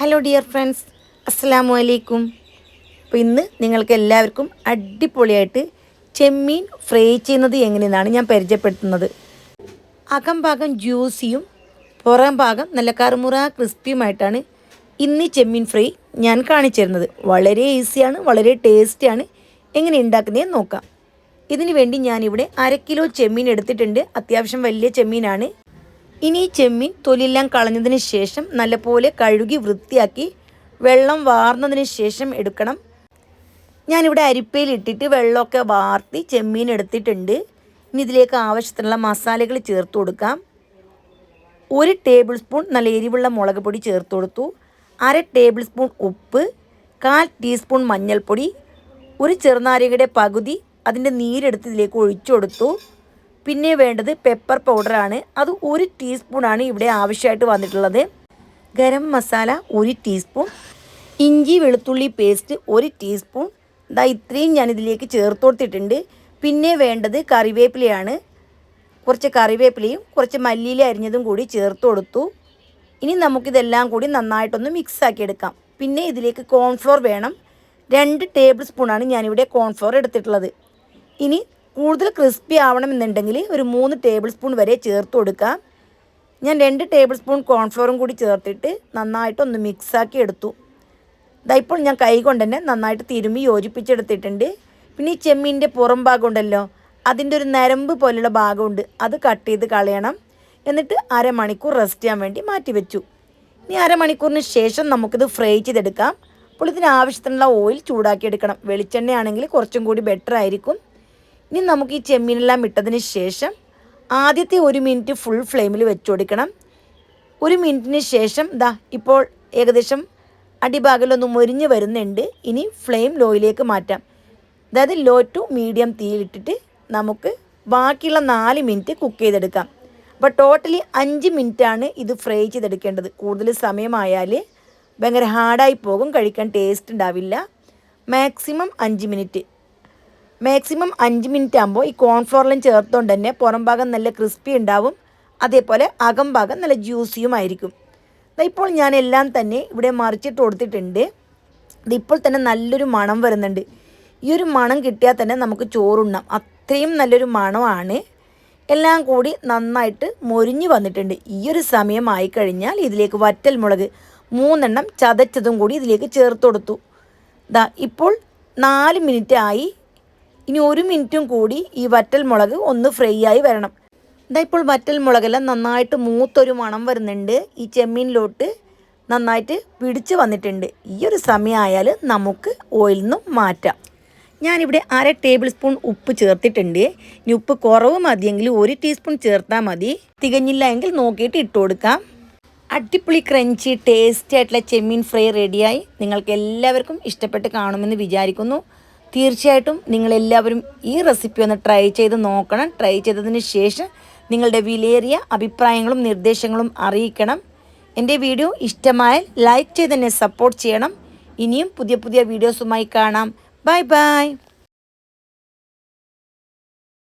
Hello dear friends അസ്സാമു അലൈക്കും അപ്പോൾ ഇന്ന് നിങ്ങൾക്ക് എല്ലാവർക്കും അടിപൊളിയായിട്ട് ചെമ്മീൻ ഫ്രൈ ചെയ്യുന്നത് എങ്ങനെയെന്നാണ് ഞാൻ പരിചയപ്പെടുത്തുന്നത്. അകം ഭാഗം ജ്യൂസിയും പുറം ഭാഗം നല്ല കറുമുറ ക്രിസ്പിയുമായിട്ടാണ് ഇന്ന് ചെമ്മീൻ ഫ്രൈ ഞാൻ കാണിച്ചു തരുന്നത് വളരെ ഈസിയാണ് വളരെ ടേസ്റ്റിയാണ്. എങ്ങനെ ഉണ്ടാക്കുന്നതെന്ന് നോക്കാം. ഇതിനു വേണ്ടി ഞാനിവിടെ അര കിലോ ചെമ്മീൻ എടുത്തിട്ടുണ്ട്. അത്യാവശ്യം വലിയ ചെമ്മീനാണ്. ഇനി ചെമ്മീൻ തൊലിയെല്ലാം കളഞ്ഞതിന് ശേഷം നല്ലപോലെ കഴുകി വൃത്തിയാക്കി വെള്ളം വാർന്നതിന് ശേഷം എടുക്കണം. ഞാനിവിടെ അരിപ്പയിലിട്ടിട്ട് വെള്ളമൊക്കെ വാർത്തി ചെമ്മീൻ എടുത്തിട്ടുണ്ട്. ഇനി ഇതിലേക്ക് ആവശ്യത്തിനുള്ള മസാലകൾ ചേർത്ത് കൊടുക്കാം. ഒരു ടേബിൾ സ്പൂൺ നല്ല എരിവുള്ള മുളക് പൊടി ചേർത്ത് കൊടുത്തു. അര ടേബിൾ സ്പൂൺ ഉപ്പ് കാൽ ടീസ്പൂൺ മഞ്ഞൾപ്പൊടി ഒരു ചെറുനാരങ്ങയുടെ പകുതി അതിന്റെ നീരെടുത്ത് ഇതിലേക്ക് ഒഴിച്ചു കൊടുത്തു. പിന്നെ വേണ്ടത് പെപ്പർ പൗഡറാണ് അത് ഒരു ടീസ്പൂണാണ് ഇവിടെ ആവശ്യമായിട്ട് വന്നിട്ടുള്ളത്. ഗരം മസാല ഒരു ടീസ്പൂൺ ഇഞ്ചി വെളുത്തുള്ളി പേസ്റ്റ് ഒരു ടീസ്പൂൺ ഇതാ ഇത്രയും ഞാനിതിലേക്ക് ചേർത്ത് കൊടുത്തിട്ടുണ്ട്. പിന്നെ വേണ്ടത് കറിവേപ്പിലയാണ്. കുറച്ച് കറിവേപ്പിലയും കുറച്ച് മല്ലിയില അരിഞ്ഞതും കൂടി ചേർത്ത് കൊടുത്തു. ഇനി നമുക്കിതെല്ലാം കൂടി നന്നായിട്ടൊന്ന് മിക്സ് ആക്കി എടുക്കാം. പിന്നെ ഇതിലേക്ക് കോൺഫ്ലോർ വേണം. രണ്ട് ടേബിൾ സ്പൂണാണ് ഞാനിവിടെ കോൺഫ്ലോർ എടുത്തിട്ടുള്ളത്. ഇനി കൂടുതൽ ക്രിസ്പി ആവണമെന്നുണ്ടെങ്കിൽ ഒരു മൂന്ന് ടേബിൾ സ്പൂൺ വരെ ചേർത്ത് കൊടുക്കാം ഞാൻ രണ്ട് ടേബിൾ സ്പൂൺ കോൺഫ്ലോറും കൂടി ചേർത്തിട്ട് നന്നായിട്ടൊന്ന് മിക്സാക്കി എടുത്തു. ഇതാ ഇപ്പോൾ ഞാൻ കൈ കൊണ്ട് തന്നെ നന്നായിട്ട് തിരുമ്മി യോജിപ്പിച്ചെടുത്തിട്ടുണ്ട്. പിന്നെ ഈ ചെമ്മീന്റെ പുറം ഭാഗം ഉണ്ടല്ലോ അതിന്റെ ഒരു നരമ്പ് പോലുള്ള ഭാഗമുണ്ട് അത് കട്ട് ചെയ്ത് കളയണം. എന്നിട്ട് അരമണിക്കൂർ റെസ്റ്റ് ചെയ്യാൻ വേണ്ടി മാറ്റി വെച്ചു. ഇനി അരമണിക്കൂറിന് ശേഷം നമുക്കിത് ഫ്രൈ ചെയ്തെടുക്കാം. അപ്പോൾ ഇതിന് ആവശ്യത്തിനുള്ള ഓയിൽ ചൂടാക്കി എടുക്കണം വെളിച്ചെണ്ണയാണെങ്കിൽ കുറച്ചും കൂടി ബെറ്റർ ആയിരിക്കും. ഇനി നമുക്ക് ഈ ചെമ്മീനെല്ലാം ഇട്ടതിന് ശേഷം ആദ്യത്തെ ഒരു മിനിറ്റ് ഫുൾ ഫ്ലെയിമിൽ വെച്ച് കൊടുക്കണം. ഒരു മിനിറ്റിന് ശേഷം ദാ ഇപ്പോൾ ഏകദേശം അടിഭാഗത്തിലൊന്ന് മൊരിഞ്ഞ് വരുന്നുണ്ട്. ഇനി ഫ്ലെയിം ലോയിലേക്ക് മാറ്റാം. അതായത് ലോ ടു മീഡിയം തീയിലിട്ടിട്ട് നമുക്ക് ബാക്കിയുള്ള നാല് മിനിറ്റ് കുക്ക് ചെയ്തെടുക്കാം. അപ്പോൾ ടോട്ടലി അഞ്ച് മിനിറ്റാണ് ഇത് ഫ്രൈ ചെയ്തെടുക്കേണ്ടത്. കൂടുതൽ സമയമായാൽ ഭയങ്കര ഹാർഡായി പോകും കഴിക്കാൻ ടേസ്റ്റ് ഉണ്ടാവില്ല. മാക്സിമം അഞ്ച് മിനിറ്റ്. മാക്സിമം അഞ്ച് മിനിറ്റ് ആകുമ്പോൾ ഈ കോൺഫ്ലോറിലും ചേർത്തുകൊണ്ട് തന്നെ പുറം ഭാഗം നല്ല ക്രിസ്പി ഉണ്ടാവും. അതേപോലെ അകം ഭാഗം നല്ല ജ്യൂസിയും ആയിരിക്കും. ഇപ്പോൾ ഞാൻ എല്ലാം തന്നെ ഇവിടെ മറിച്ചിട്ട് കൊടുത്തിട്ടുണ്ട്. ഇതിപ്പോൾ തന്നെ നല്ലൊരു മണം വരുന്നുണ്ട്. ഈ ഒരു മണം കിട്ടിയാൽ തന്നെ നമുക്ക് ചോറുണ്ണാം അത്രയും നല്ലൊരു മണമാണ്. എല്ലാം കൂടി നന്നായിട്ട് മൊരിഞ്ഞു വന്നിട്ടുണ്ട്. ഈ ഒരു സമയമായി കഴിഞ്ഞാൽ ഇതിലേക്ക് വറ്റൽ മുളക് മൂന്നെണ്ണം ചതച്ചതും കൂടി ഇതിലേക്ക് ചേർത്ത് കൊടുത്തു. ദാ ഇപ്പോൾ നാല് മിനിറ്റ് ആയി ഇനി ഒരു മിനിറ്റും കൂടി ഈ വറ്റൽ മുളക് ഒന്ന് ഫ്രൈ ആയി വരണം. ഇതാ ഇപ്പോൾ വറ്റൽ മുളകെല്ലാം നന്നായിട്ട് മൂത്തൊരു മണം വരുന്നുണ്ട്. ഈ ചെമ്മീനിലോട്ട് നന്നായിട്ട് പിടിച്ച് വന്നിട്ടുണ്ട്. ഈ ഒരു സമയമായാൽ നമുക്ക് ഓയിൽ നിന്നും മാറ്റാം. ഞാനിവിടെ അര ടേബിൾ സ്പൂൺ ഉപ്പ് ചേർത്തിട്ടുണ്ട്. ഇനി ഉപ്പ് കുറവ് മതിയെങ്കിൽ ഒരു ടീസ്പൂൺ ചേർത്താൽ മതി. തികഞ്ഞില്ല എങ്കിൽ നോക്കിയിട്ട് ഇട്ട് കൊടുക്കാം. അടിപൊളി ക്രഞ്ചി ടേസ്റ്റി ആയിട്ടുള്ള ചെമ്മീൻ ഫ്രൈ റെഡിയായി നിങ്ങൾക്ക് എല്ലാവർക്കും ഇഷ്ടപ്പെട്ട് കാണുമെന്ന് വിചാരിക്കുന്നു. തീർച്ചയായിട്ടും നിങ്ങളെല്ലാവരും ഈ റെസിപ്പി ഒന്ന് ട്രൈ ചെയ്ത് നോക്കണം. ട്രൈ ചെയ്തതിന് ശേഷം നിങ്ങളുടെ വിലയേറിയ അഭിപ്രായങ്ങളും നിർദ്ദേശങ്ങളും അറിയിക്കണം. എന്റെ വീഡിയോ ഇഷ്ടമായാൽ ലൈക്ക് ചെയ്ത് എന്നെ സപ്പോർട്ട് ചെയ്യണം. ഇനിയും പുതിയ പുതിയ വീഡിയോസുമായി കാണാം. Bye bye.